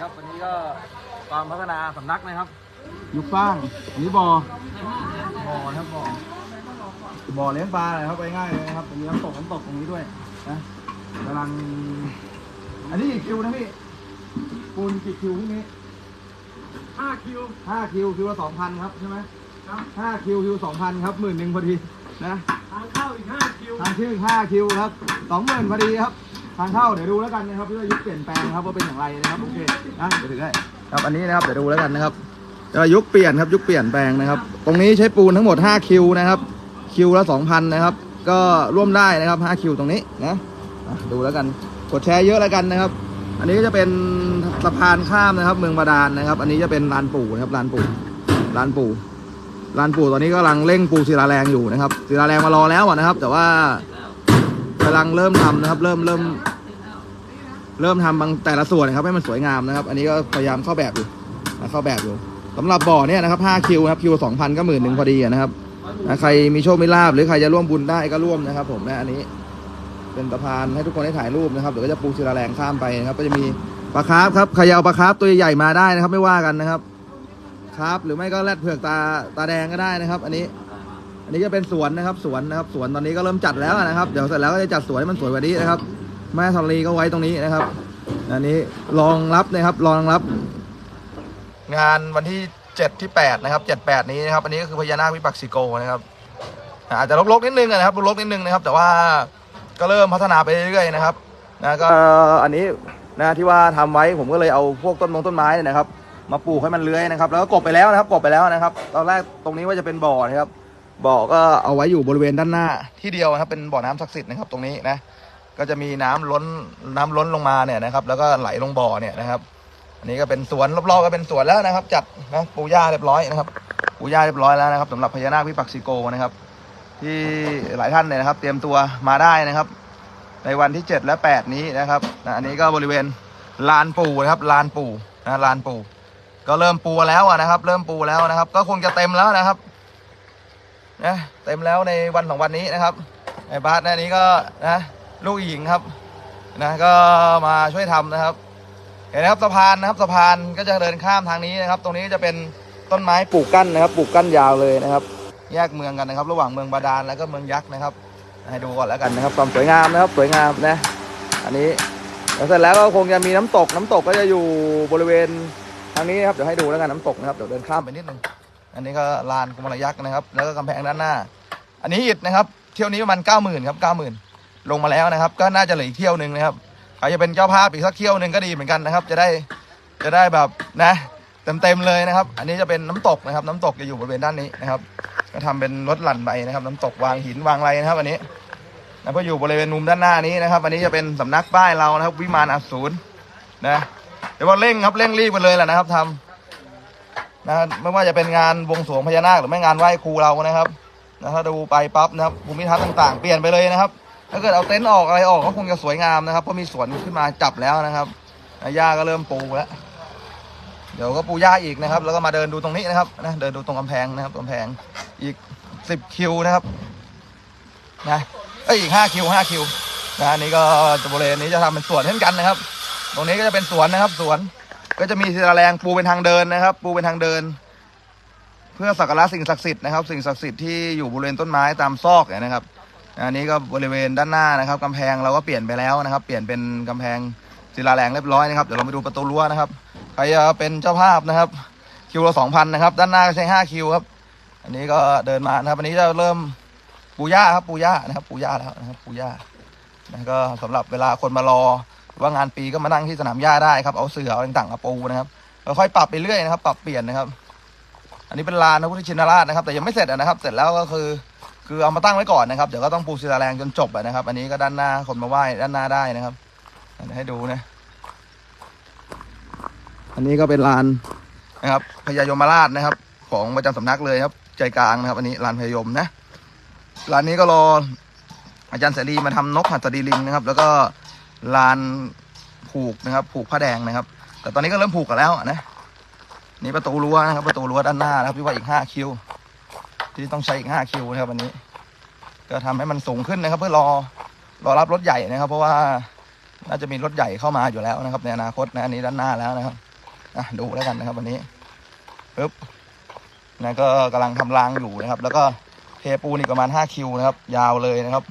ครับ วันนี้ก็ความพัฒนาสำนักนะครับ ยุคสร้างอันนี้บ่อบ่อนะครับบ่อบ่อเลี้ยงปลาเลยครับไปง่ายเลยนะครับมีน้ำตกน้ำตกตรงนี้ด้วยนะกำลัง อันนี้กี่คิวนะพี่ปูนกี่คิวพรุ่งนี้ห้าคิวห้าคิวคิวละสองพันครับใช่ไหมครับห้าคิวคิวสองพันครับหมื่นหนึ่งพอดีนะทางเข้าอีกห้าคิวทางชื่อห้าคิวครับสองหมื่นพอดีครับ ทางเข้าเดี๋ยวดูแล้วกันนะครับเพื่อยุคเปลี่ยนแปลงครับว่าเป็นอย่างไรนะครับโอเคนะเดี๋ยวถึงได้ครับอันนี้นะครับเดี๋ยวดูแล้วกันนะครับเอ่อยุคเปลี่ยนครับยุคเปลี่ยนแปลงนะครับ ตรงนี้ใช้ปูนทั้งหมด5คิวนะครับคิวละ2,000นะครับ ก็ร่วมได้นะครับ5คิวตรงนี้นะดูแล้วกันกดแชร์เยอะแล้วกันนะครับ อันนี้ก็จะเป็นสะพานข้ามนะครับ เมืองบาดาลนะครับ อันนี้จะเป็นลานปู่นะครับลานปู่ลานปู่ลานปู่ตอนนี้ก็กำลังเร่งปูศิลาแรงอยู่นะครับศิลาแรงมารอแล้วนะครับ แต่ว่ากำลังเริ่มทำนะครับ เริ่มเริ่ม เริ่มทำบางแต่ละส่วนนะครับให้มันสวยงามนะครับ อันนี้ก็พยายามเข้าแบบอยู่นะเข้าแบบอยู่สำหรับบ่อเนี่ยนะครับ5คิวนะครับคิว2,000ก็หมื่นหนึ่งพอดีนะครับนะใครมีโชคมีลาบหรือใครจะร่วมบุญได้ก็ร่วมนะครับ ผมนะอันนี้เป็นสะพานให้ทุกคนได้ถ่ายรูปนะครับเดี๋ยวก็จะปูศิลาแรงข้ามไปนะครับ ก็จะมีปลาคาร์ฟครับใครจะเอาปลาคาร์ฟตัวใหญ่ๆมาได้นะครับ ไม่ว่ากันนะครับคร์ฟหรือไม่ก็แรดเผือกตาตาแดงก็ได้นะครับ อันนี้ อันนี้จะเป็นสวนนะครับ สวนนะครับ สวนตอนนี้ก็เริ่มจัดแล้วนะครับ เดี๋ยวเสร็จแล้วก็จะจัดสวนให้มันสวยกว่านี้นะครับ แม่ธรณีก็ไว้ตรงนี้นะครับ อันนี้รองรับนะครับรองรับ งานวันที่เจ็ดที่แปดนะครับเจ็ดแปดนี้นะครับ อันนี้ก็คือพญานาควิปักษิโกนะครับอาจจะลกๆนิดนึงนะครับลกๆนิดนึงนะครับ แต่ว่าก็เริ่มพัฒนาไปเรื่อยๆนะครับนะก็อันนี้นะที่ว่าทำไว้ผมก็เลยเอาพวกต้นมงต้นไม้เนี่ยนะครับ มาปลูกให้มันเลื้อยนะครับ แล้วก็กบไปแล้วนะครับกบไปแล้วนะครับ ตอนแรกตรงนี้ว่าจะเป็นบ่อนะครับบ่อก็เอาไว้อยู่บริเวณด้านหน้าที่เดียวนะครับ เป็นบ่อน้ำศักดิ์สิทธิ์นะครับตรงนี้นะ ก็จะมีน้ำล้นน้ำล้นลงมาเนี่ยนะครับ แล้วก็ไหลลงบ่อเนี่ยนะครับอันนี้ก็เป็นสวนรอบๆก็เป็นสวนแล้วนะครับ จัดนะปูหญ้าเรียบร้อยนะครับปูหญ้าเรียบร้อยแล้วนะครับสำหรับพญานาควิปักษิโกนะครับ ที่หลายท่านเนี่ยนะครับ เตรียมตัวมาได้นะครับ ในวันที่ 7 และ 8 นี้นะครับนะอันนี้ก็บริเวณลานปูนะครับลานปูนะลานปูก็เริ่มปูแล้วนะครับ เริ่มปูแล้วนะครับ ก็คงจะเต็มแล้วนะครับนะเต็มแล้วในวันสองวันนี้นะครับไอ้บาสนยอันนี้ก็นะ ลูกหญิงครับนะก็มาช่วยทำนะครับ เห็นนะครับสะพานนะครับสะพานก็จะเดินข้ามทางนี้นะครับ ตรงนี้จะเป็นต้นไม้ปลูกกั้นนะครับ ปลูกกั้นยาวเลยนะครับ แยกเมืองกันนะครับ ระหว่างเมืองบาดาลแล้วก็เมืองยักษ์นะครับ ให้ดูก่อนแล้วกันนะครับความสวยงามนะครับ สวยงามนะ อันนี้แล้วเสร็จแล้วก็คงจะมีน้ำตก น้ำตกก็จะอยู่บริเวณทางนี้นะครับเดี๋ยวให้ดูแล้วกันน้ำตกนะครับเดี๋ยวเดินข้ามไปนิดนึงอันนี้ก็ลานกุมารยักษ์นะครับ แล้วก็กำแพงด้านหน้า อันนี้อิฐนะครับ เที่ยวนี้ประมาณเก้าหมื่นครับเก้าหมื่น ลงมาแล้วนะครับ ก็น่าจะเหลืออีกเที่ยวหนึ่งนะครับใครจะเป็นเจ้าภาพอีกสักเที่ยวหนึ่งก็ดีเหมือนกันนะครับ จะได้จะได้แบบนะเต็มเต็มๆเลยนะครับ อันนี้จะเป็นน้ำตกนะครับ น้ำตกจะอยู่บริเวณด้านนี้นะครับ ก็ทำเป็นรถหลั่นไปนะครับ น้ำตกวางหินวางอะไรนะครับ อันนี้แล้วก็อยู่บริเวณมุมด้านหน้านี้นะครับ อันนี้จะเป็นสำนักป้ายเรานะครับ วิมานอสูรนะเดี๋ยวว่าเร่งครับเร่งรีบกันเลยแหละนะครับทำนะไม่ว่าจะเป็นงานบวงสรวงพญานาคหรือไม่งานไหว้ครูเรานะครับนะถ้าดูไปปั๊บนะครับภูมิทัศน์ต่างๆ เปลี่ยนไปเลยนะครับ ถ้าเกิดเอาเต็นท์ออกอะไรออกก็คงจะสวยงามนะครับเพราะมีสวนขึ้นมาจับแล้วนะครับหญ้าก็เริ่มปูแล้วเดี๋ยวก็ปูหญ้าอีกนะครับ แล้วก็มาเดินดูตรงนี้นะครับนะเดินดูตรงกำแพงนะครับกำแพงอีกสิบคิวนะครับนะเอ้ยอีกห้าคิวห้าคิวนะอันนี้ก็บริเวณนี้จะทำเป็นสวนเช่นกันนะครับ ตรงนี้ก็จะเป็นสวนนะครับสวนก็จะมีศิลาแรงปูเป็นทางเดินนะครับ ปูเป็นทางเดิน เพื่อสักการะสิ่งศักดิ์สิทธิ์นะครับ สิ่งศักดิ์สิทธิ์ที่อยู่บริเวณต้นไม้ตามซอกเนี่ยนะครับ อันนี้ก็บริเวณด้านหน้านะครับกำแพงเราก็เปลี่ยนไปแล้วนะครับ เปลี่ยนเป็นกำแพงศิลาแรงเรียบร้อยนะครับเดี๋ยวเราไปดูประตูรั้วนะครับใครจะเป็นเจ้าภาพนะครับ คิวละสองพันนะครับ ด้านหน้าใช้ห้าคิวครับ อันนี้ก็เดินมานะครับอันนี้จะเริ่มปูย่าครับปูย่านะครับ ปูย่าแล้วนะครับ ปูย่านะก็สำหรับเวลาคนมารอว่างานปีก็มานั่งที่สนามหญ้าได้ครับเอาเสือเอาต่างๆมาปูนะครับค่อยปรับไปเรื่อยนะครับ ปรับเปลี่ยนนะครับ อันนี้เป็นลานพระพุทธชินราชนะครับ แต่ยังไม่เสร็จนะครับ เสร็จแล้วก็คือ คือเอามาตั้งไว้ก่อนนะครับ เดี๋ยวก็ต้องปูศิลาแรงจนจบอะนะครับ อันนี้ก็ด้านหน้าคนมาไหว้ด้านหน้าได้นะครับให้ดูนะ อันนี้ก็เป็นลานนะครับพญายมราชนะครับ ของประจำสำนักเลยครับ ใจกลางนะครับ อันนี้ลานพญายมนะลานนี้ก็รออาจารย์เสรีมาทำนกหัสดีลิงนะครับ แล้วก็ลานผูกนะครับ ผูกผ้าแดงนะครับ แต่ตอนนี้ก็เริ่มผูกกันแล้วนะนี่ประตูรั้วนะครับ ประตูรั้วด้านหน้านะครับที่ว่าอีกห้าคิว ที่ต้องใช้อีกห้าคิวนะครับวันนี้ ก็ทำให้มันสูงขึ้นนะครับ เพื่อรอรอรับรถใหญ่นะครับ เพราะว่าน่าจะมีรถใหญ่เข้ามาอยู่แล้วนะครับ ในอนาคตนะอันนี้ด้านหน้าแล้วนะครับอะดูแล้วกันนะครับ วันนี้ปึ๊บนะก็กำลังทำรางอยู่นะครับ แล้วก็เทปูนอีกประมาณ5คิวนะครับ ยาวเลยนะครับ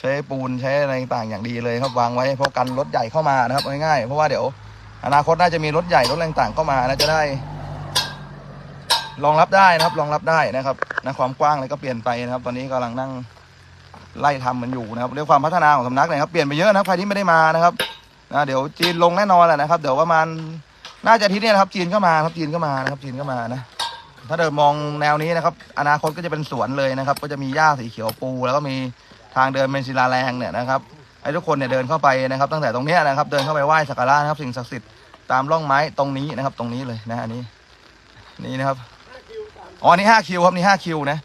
ใช้ปูนใช้อะไรต่างอย่างดีเลยครับวางไว้เพราะกันรถใหญ่เข้ามานะครับง่ายๆเพราะว่าเดี๋ยวอนาคตน่าจะมีรถใหญ่รถอะไรต่างๆเข้ามานะจะได้ รองรับได้นะครับรองรับได้นะครับนะความกว้างอะไรก็เปลี่ยนไปนะครับ ตอนนี้กำลังนั่งไล่ทำมันอยู่นะครับด้วยความพัฒนาของสำนักนะครับเปลี่ยนไปเยอะนะครับใครที่ไม่ได้มานะครับนะเดี๋ยวจีนลงแน่นอนแหละนะครับ เดี๋ยวประมาณน่าจะทิตย์เนี้นะครับ จีนก็มาครับจีนก็มานะครับจีนก็มานะถ้าเดิมมองแนวนี้นะครับ อนาคตก็จะเป็นสวนเลยนะครับ ก็จะมีหญ้าสีเขียวปู แล้วก็มีทางเดินเป็นศิลาแรงเนี่ยนะครับให้ทุกคนเนี่ยเดินเข้าไปนะครับ ตั้งแต่ตรงนี้นะครับ เดินเข้าไปไหว้สักการะนะครับ สิ่งศักดิ์สิทธิ์ตามร่องไม้ตรงนี้นะครับ ตรงนี้เลยนะอันนี้นี่นะครับ อ๋ออันนี้ห้าคิวครับนี่ห้าคิวนะ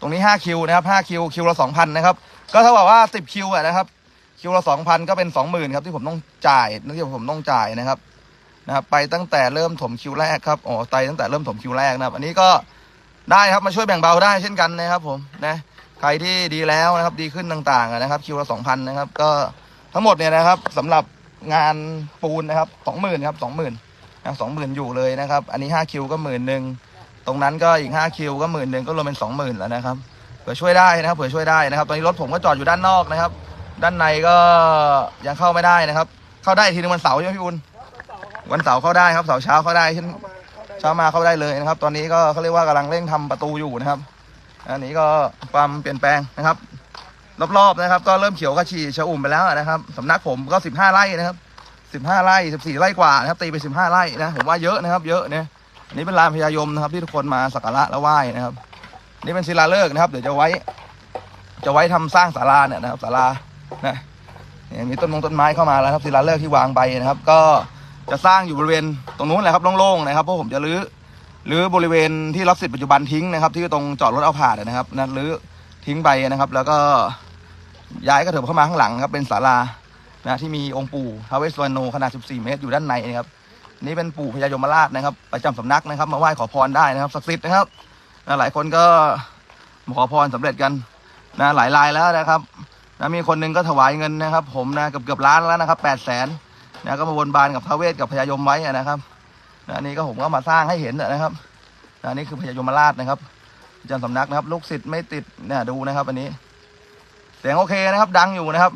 ตรงนี้ห้าคิวนะครับห้าคิวคิวละสองพันนะครับ ก็เท่ากับว่าสิบคิวอะนะครับ คิวละสองพันก็เป็นสองหมื่นครับที่ผมต้องจ่ายนั่นที่ผมต้องจ่ายนะครับนะครับ ไปตั้งแต่เริ่มถมคิวแรกครับอ๋อไปตั้งแต่เริ่มถมคิวแรกนะครับ อันนี้ก็ได้ครับมาช่วยแบ่งเบาได้เช่นกันนะครับ ผมนะใครที่ดีแล้วนะครับดีขึ้นต่างๆนะครับ คิวละสองพันนะครับ ก็ทั้งหมดเนี่ยนะครับสำหรับงานปูนนะครับสองหมื่นครับสองหมื่นนะสองหมื่นอยู่เลยนะครับ อันนี้ห้าคิวก็หมื่นหนึ่ง รงนั้นก็อีกห้าคิวก็หมื่นหนึ่งก็รวมเป็นสองหมื่นแล้วนะครับเผื่อช่วยได้นะครับเผื่อช่วยได้นะครับ ตอนนี้รถผมก็จอดอยู่ด้านนอกนะครับ ด้านในก็ยังเข้าไม่ได้นะครับ เข้าได้อีกทีนึงวันเสาร์ใช่ไหมพี่อุ่นวันเสาร์เข้าได้ครับเสาร์เช้าเข้าได้เช่นเช้ามาเข้าได้เลยนะครับ ตอนนี้ก็เขาเรียกว่ากำลังเร่งทำประตูอยู่นะครับ อันนี้ก็ความเปลี่ยนแปลงนะครับ รอบๆนะครับ ก็เริ่มเขียวกระชีชะอุ่มไปแล้วนะครับสำนักผมก็สิบห้าไร่นะครับสิบห้าไร่สิบสี่ไร่กว่านะครับตีไปสิบห้าไร่นะผมว่าเยอะนะครับ เยอะเนี่ย อันนี้เป็นลานพญายมนะครับ ที่ทุกคนมาสักการะและไหว้นะครับ นี่เป็นศิลาฤกษ์นะครับ เดี๋ยวจะไว้ จะไว้ทำสร้างศาลาเนี่ยนะครับศาลานะนี่มีต้นมงต้นไม้เข้ามาแล้วครับศิลาฤกษ์ที่วางไปนะครับ ก็จะสร้างอยู่บริเวณตรงนู้นแหละครับโล่งๆนะครับเพราะผมจะรื้อรื้อบริเวณที่รับสิทธิ์ปัจจุบันทิ้งนะครับที่ตรงจอดรถเอาผ่านนะครับนะรื้อทิ้งไปนะครับ แล้วก็ย้ายกระเถิบเข้ามาข้างหลังครับเป็นศาลานะที่มีองค์ปู่ท้าวเวสสุวรรณโนขนาด 14 เมตรอยู่ด้านในนะครับ นี่เป็นปู่พญายมราชนะครับประจำสำนักนะครับ มาไหว้ขอพรได้นะครับศักดิ์สิทธิ์นะครับหลายคนก็มาขอพรสำเร็จกันนะหลายรายแล้วนะครับนะมีคนหนึงก็ถวายเงินนะครับ ผมนะเกือบเกือบล้านแล้วนะครับแปดแสนนะก็มาบนบานกับพระเวทกับพญายมไว้นะครับนะอันนี้ก็ผมก็มาสร้างให้เห็นนะครับนะอันนี่คือพญายมราชนะครับประจำสำนักนะครับ ลูกศิษย์ไม่ติดเนี่ยดูนะครับ อันนี้ เสียงโอเคนะครับ ดังอยู่นะครับ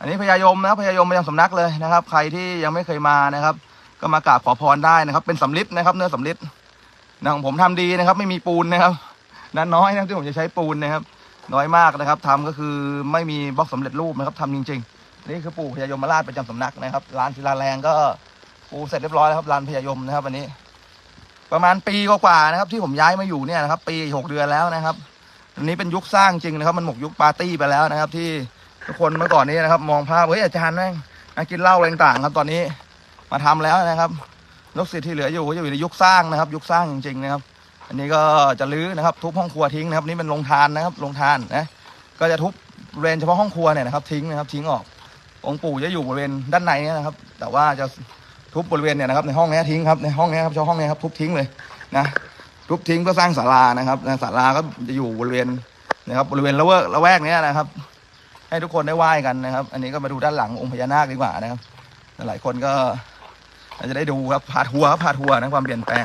อันนี้พญายมนะครับพญายมประจำสำนักเลยนะครับ ใครที่ยังไม่เคยมานะครับ ก็มากราบขอพรได้นะครับ เป็นสำลิดนะครับ เนื้อสำลิดนะของผมทำดีนะครับ ไม่มีปูนนะครับนั้นน้อยนะที่ผมจะใช้ปูนนะครับ น้อยมากนะครับทำก็คือไม่มีบล็อกสำเร็จรูปนะครับทำจริง ๆ นี่คือปู่พญายมราชประจำสำนักนะครับลานศิลาแรงก็ปูเสร็จเรียบร้อยแล้วครับลานพญายมนะครับวันนี้ ประมาณปีกว่าๆนะครับ ที่ผมย้ายมาอยู่เนี่ยนะครับ ปีหกเดือนแล้วนะครับอันนี้เป็นยุคสร้างจริงนะครับ มันหมกยุคปาร์ตี้ไปแล้วนะครับ ที่ทุกคนเมื่อก่อนนี้นะครับ มองภาพเฮ้ยอาจารย์แม่งมากินเหล้าอะไรต่างๆครับ ตอนนี้ มาทำแล้วนะครับลูกศิษย์ที่เหลืออยู่ก็จะอยู่ในยุคสร้างนะครับ ยุคสร้างจริงๆนะครับ อันนี้ก็จะรื้อนะครับ ทุบห้องครัวทิ้งนะครับนี่เป็นโรงทานนะครับโรงทานนะก็จะทุบบริเวณเฉพาะห้องครัวเนี่ยนะครับ ทิ้งนะครับทิ้งออกองค์ปู่จะอยู่บริเวณด้านในเนี่ยนะครับ แต่ว่าจะทุบบริเวณเนี่ยนะครับในห้องนี้ทิ้งครับในห้องนี้ครับเฉพาะห้องนี้ครับทุบทิ้งเลยนะทุบทิ้งเพื่อสร้างศาลานะครับศาลาก็จะอยู่บริเวณนะครับบริเวณละแวกละแวกเนี้ยนะครับ ให้ทุกคนได้ไหว้กันนะครับ อันนี้ก็มาดูด้านหลังองค์พญานาคดีกว่านะครับ หลายคนก็ อาจจะได้ดูครับพาทัวร์ครับพาทัวร์นะความเปลี่ยนแปลง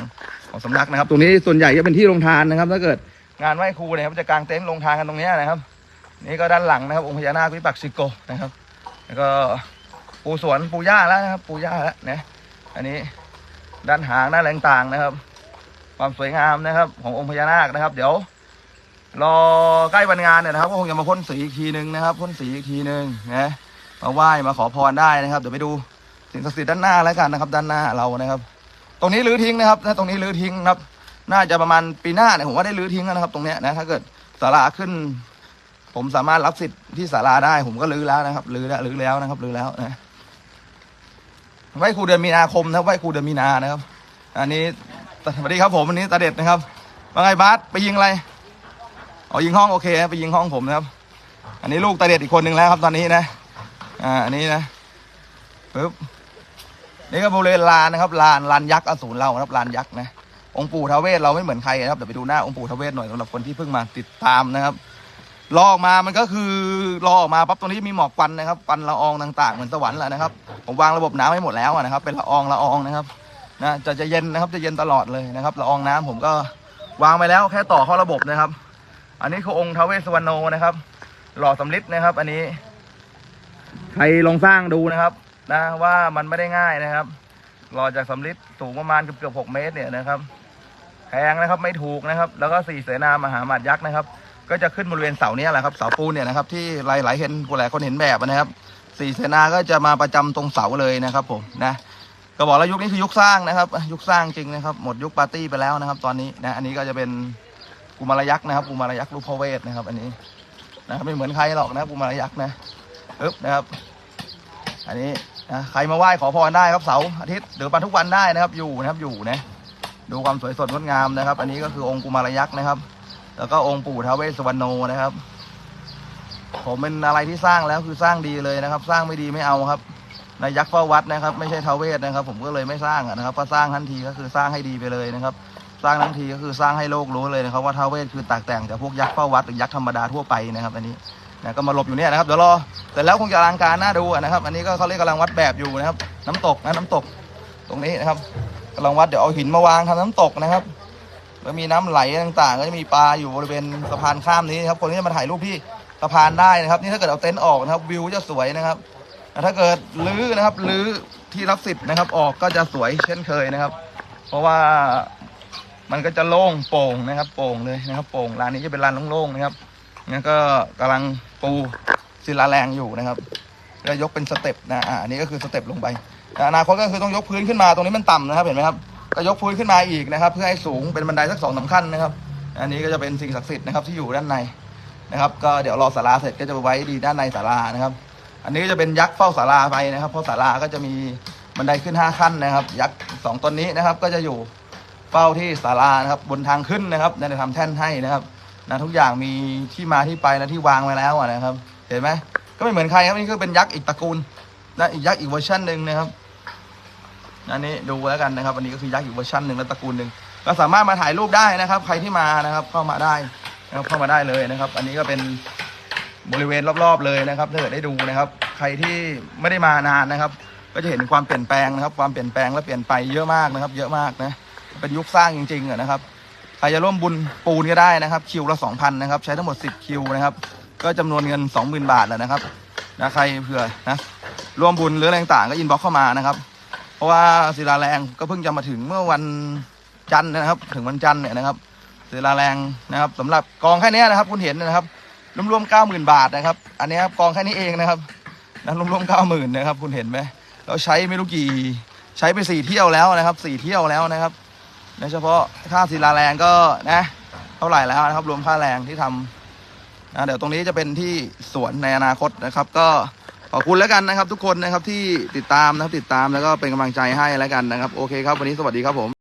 ของสำนักนะครับ ตรงนี้ส่วนใหญ่จะเป็นที่โรงทานนะครับ ถ้าเกิดงานไหว้ครูเนี่ยครับจะกางเต็นท์โรงทานกันตรงเนี้ยนะครับ นี่ก็ด้านหลังนะครับองค์พญานาควิปักษิโกนะครับ แล้วก็ปูสวนปูย่าแล้วนะครับ ปูย่าแล้วนะอันนี้ด้านหางด้านแรงต่างนะครับ ความสวยงามนะครับ ขององค์พญานาคนะครับ เดี๋ยว รอใกล้วันงานเนี่ยนะครับก็คงจะมาพ่นสีอีกทีหนึ่งนะครับพ่นสีอีกทีหนึ่งนะมาไหว้มาขอพรได้นะครับ เดี๋ยวไปดู สิ่งศักดิ์สิทธิ์ด้านหน้าแล้วกันนะครับ ด้านหน้าเรานะครับ ตรงนี้รื้อทิ้งนะครับถ้าตรงนี้รื้อทิ้งนะครับ น่าจะประมาณปีหน้าเนี่ยผมว่าได้รื้อทิ้งแล้วนะครับ ตรงเนี้ยนะถ้าเกิดศาลาขึ้น ผมสามารถรับสิทธิ์ที่ศาลาได้ ผมก็รื้อแล้วนะครับรื้อแล้วรื้อแล้วนะครับรื้อแล้วนะไหว้ครูเดือนมีนาคมนะครับไหว้ครูเดือนมีนานะครับ อันนี้สวัสดีครับผมวันนี้ตาเด็ดนะครับว่าไงบาสไปยิงอะไรอ๋อยิงห้องโอเคไปยิงห้องผมนะครับ อันนี้ลูกตาเด็ดอีกคนหนึ่งแล้วครับตอนนี้นะ อ่าอันนี้นะปึ๊บ นี่ก็บริเวณลานนะครับลานลานยักษ์อสูรเรานะครับลานยักษ์นะองค์ปู่ทาเวศเราไม่เหมือนใครนะครับเดี๋ยวไปดูหน้าองค์ปู่ทาเวศหน่อยสำหรับคนที่เพิ่งมาติดตามนะครับรอออกมามันก็คือรอออกมาปั๊บตรงนี้มีหมอกควันนะครับควันละอองต่างๆเหมือนสวรรค์แหละนะครับผมวางระบบน้ำให้หมดแล้วนะครับเป็นละอองละอองนะครับนะจะจะเย็นนะครับจะเย็นตลอดเลยนะครับละอองน้ำผมก็วางไปแล้วแค่ต่อเข้าระบบนะครับ อันนี้คือองค์ทาเวสสวรรณโนนะครับ หล่อสำลิดนะครับ อันนี้ ใครลองสร้างดูนะครับ นะว่ามันไม่ได้ง่ายนะครับหล่อจากสำลิดสูงประมาณเกือบเกือบหกเมตรเนี่ยนะครับแพงนะครับไม่ถูกนะครับ แล้วก็สี่เสนามหามาดยักษ์นะครับ ก็จะขึ้นบริเวณเสาเนี้ยแหละครับเสาปูนเนี่ยนะครับที่หลายหลายๆเห็นหลายคนเห็นแบบนะครับสี่เสนาก็จะมาประจำตรงเสาเลยนะครับผมนะก็บอกแล้วยุคนี้คือยุคสร้างนะครับ ยุคสร้างจริงนะครับ หมดยุคปาร์ตี้ไปแล้วนะครับ ตอนนี้นะอันนี้ก็จะเป็นกุมารยักษ์นะครับกุมารยักษ์รูปพระเวทนะครับ อันนี้นะครับไม่เหมือนใครหรอกนะกุมารยักษ์นะอึ๊บนะครับ อันนี้ นะใครมาไหว้ขอพรได้ครับเสาร์อาทิตย์หรือมาทุกวันได้นะครับอยู่นะครับอยู่นะดูความสวยสดงดงามนะครับ อันนี้ก็คือองค์กุมารยักษ์นะครับ แล้วก็องค์ปู่ท้าวเวสสุวรรณโนนะครับ ผมเป็นอะไรที่สร้างแล้วคือสร้างดีเลยนะครับ สร้างไม่ดีไม่เอาครับนายยักษ์เฝ้าวัดนะครับ ไม่ใช่ท้าวเวสนะครับ ผมก็เลยไม่สร้างนะครับก็สร้างทันทีก็คือสร้างให้ดีไปเลยนะครับ สร้างทั้งทีก็คือสร้างให้โลกรู้เลยนะครับว่าท้าวเวสคือแตกแต่งจากพวกยักษ์เฝ้าวัดหรือยักษ์ธรรมดาทั่วไปนะครับ อันนี้ นะก็มาหลบอยู่เนี่ยนะครับเดี๋ยวรอแต่แล้วคงจะอลังการน่าดูนะครับ อันนี้ก็เขาเรียกกำลังวัดแบบอยู่นะครับ น้ำตกนะน้ำตกตรงนี้นะครับกำลังวัดเดี๋ยวเอาหินมาวางทำน้ำตกนะครับแล้วมีน้ำไหลต่างๆ ก็จะมีปลาอยู่บริเวณสะพานข้ามนี้ครับคนที่จะมาถ่ายรูปที่สะพานได้นะครับ นี่ถ้าเกิดเอาเต็นท์ออกนะครับวิวจะสวยนะครับแต่ถ้าเกิดลื้อนะครับลื้อที่รับสิทธิ์นะครับ ออกก็จะสวยเช่นเคยนะครับ เพราะว่ามันก็จะโล่งโปร่งนะครับ โปร่งเลยนะครับ โปร่งร้านนี้จะเป็นร้านโล่งๆนะครับ นี่ก็กำลังปูศิลาแรงอยู่นะครับแล้วยกเป็นสเต็ปนะอ่าอันนี้ก็คือสเต็ปลงไปอนาคตก็คือต้องยกพื้นขึ้นมาตรงนี้มันต่ำนะครับเห็นไหมครับก็ยกพื้นขึ้นมาอีกนะครับ เพื่อให้สูงเป็นบันไดสักสองสามขั้นนะครับ อันนี้ก็จะเป็นสิ่งศักดิ์สิทธิ์นะครับที่อยู่ด้านในนะครับ ก็เดี๋ยวรอศาลาเสร็จก็จะไปไว้ดีด้านในศาลานะครับ อันนี้ก็จะเป็นยักษ์เฝ้าศาลาไปนะครับ เพราะศาลาก็จะมีบันไดขึ้นห้าขั้นนะครับ ยักษ์สองตนนี้นะครับ ก็จะอยู่เฝ้าที่ศาลานะครับบนทางขึ้นนะครับได้ทำแท่นให้นะครับ นะทุกอย่างมีที่มาที่ไปและที่วางไว้แล้วนะครับ เห็นไหมก็ไม่เหมือนใครครับนี่คือเป็นยักษ์อีกตระกูลนะอีกยักษ์อีกเวอร์ชันหนึ่งนะครับอันนี้ดูแล้วกันนะครับ อันนี้ก็คือยักษ์อีกเวอร์ชันหนึ่งและตระกูลหนึ่งก็สามารถมาถ่ายรูปได้นะครับ ใครที่มานะครับ เข้ามาได้นะครับเข้ามาได้เลยนะครับ อันนี้ก็เป็นบริเวณรอบๆเลยนะครับถ้าเกิดได้ดูนะครับ ใครที่ไม่ได้มานานนะครับ ก็จะเห็นความเปลี่ยนแปลงนะครับ ความเปลี่ยนแปลงและเปลี่ยนไปเยอะมากนะครับ เยอะมากนะเป็นยุคสร้างจริงๆนะครับ ครจะร่วมบุญปูนก็ได้นะครับ คิวละสองพันนะครับ ใช้ทั้งหมดสิบคิวนะครับ ก็จำนวนเงินสองหมื่นบาทแหละนะครับนะใครเผื่อนะร่วมบุญหรืออะไรต่างก็อินบ็อกเข้ามานะครับ เพราะว่าศิลาแรงก็เพิ่งจะมาถึงเมื่อวันจันทร์นะครับ ถึงวันจันทร์เนี่ยนะครับศิลาแรงนะครับสำหรับกองแค่นี้นะครับ คุณเห็นนะครับรวมๆเก้าหมื่นบาทนะครับ อันนี้กองแค่นี้เองนะครับนะรวมๆเก้าหมื่นนะครับ คุณเห็นไหมเราใช้ไม่รู้กี่ใช้ไปสี่เที่ยวแล้วนะครับสี่เที่ยวแล้วนะครับ โดยเฉพาะค่าศิลาแรงก็นะเท่าไหร่แล้วนะครับ รวมค่าแรงที่ทำนะเดี๋ยวตรงนี้จะเป็นที่สวนในอนาคตนะครับ ก็ขอบคุณแล้วกันนะครับ ทุกคนนะครับที่ติดตามนะครับติดตามแล้วก็เป็นกำลังใจให้แล้วกันนะครับ โอเคครับ วันนี้สวัสดีครับผม